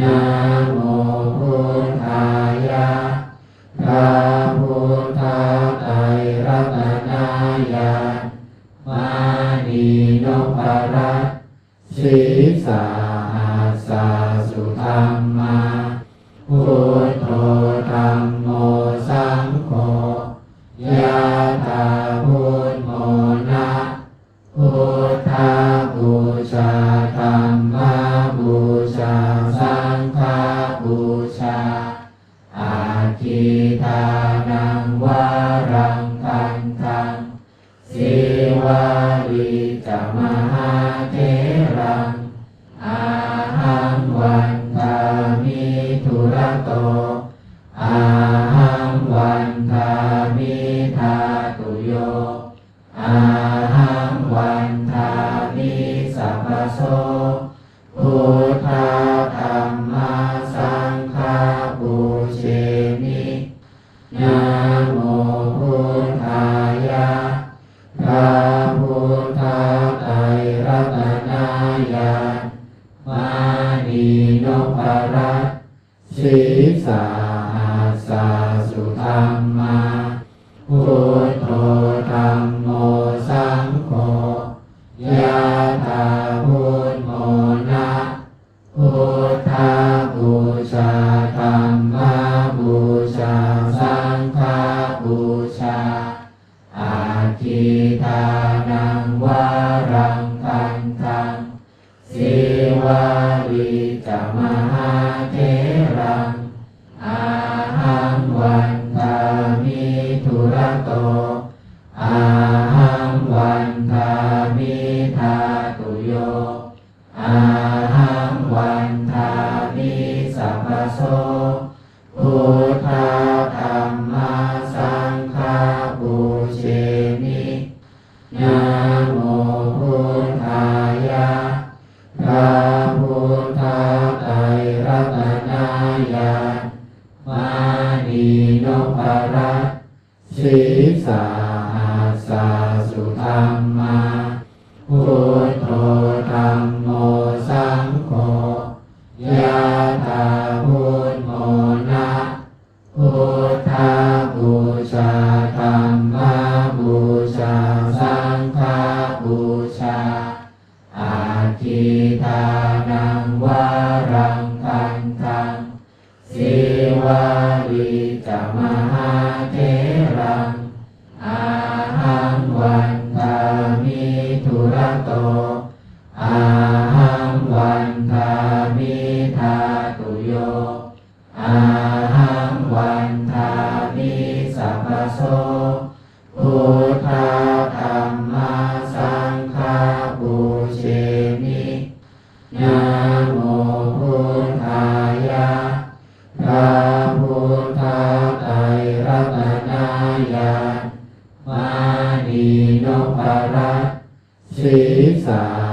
นะโมพุทธายะพระพุทธไตรรัตนายามานีนพรัตน์ศีสาหัสสะสุธรรมาพุ ทิทานังวารังคันทังสิวาริจมหาเทรังอาหังวันทามิทุระโตอาหังวันทามิทาตุโย ยามานีนพรัตศีสาหัสสะสุธรรมาพุทโธธรรมโมสังโฆยะถาพุทโมนะพุทธบูชาธรรมาบูชาสังฆบูชาอาทิทา วิจมหาเทรังอาหังวันทามิทุระโตอาหังวันทามิทาตุโยอาหังวันทามิสัพพโสภู รัตน์ศีสาสสะสุธรรมาพุทโธธรรมโมสังโฆยะถาพุทโมนะพุทธบูชาธรรมบูชาสังฆบูชาอาทิทา มหาเทรังอาหังวันทามิทุระโต มานีนพรัตน์ศีสา